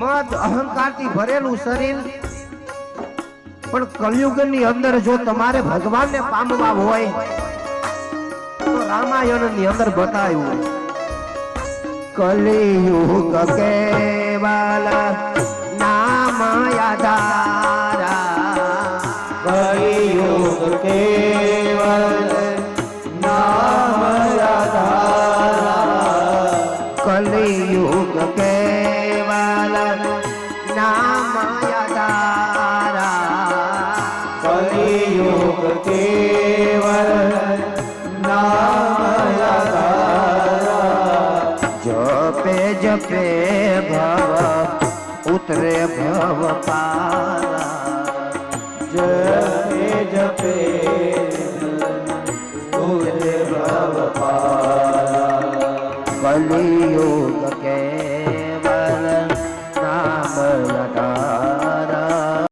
મદ અહંકારથી ભરેલું શરીર. પણ કલયુગની અંદર જો તમારે ભગવાનને પામવા હોય, તો રામાયણની અંદર બતાવ્યું. કલયુગ કેવલ નામ આધારા કલયુગ કેવલ નામ આધારા કલયુગ કેવલ નામ આધારા કલિયુગ કેવલ જપે જપે ભવ ઉતરે ભવ પારા જપે જપે ઉદે ભવ પારા કલિયુગ કે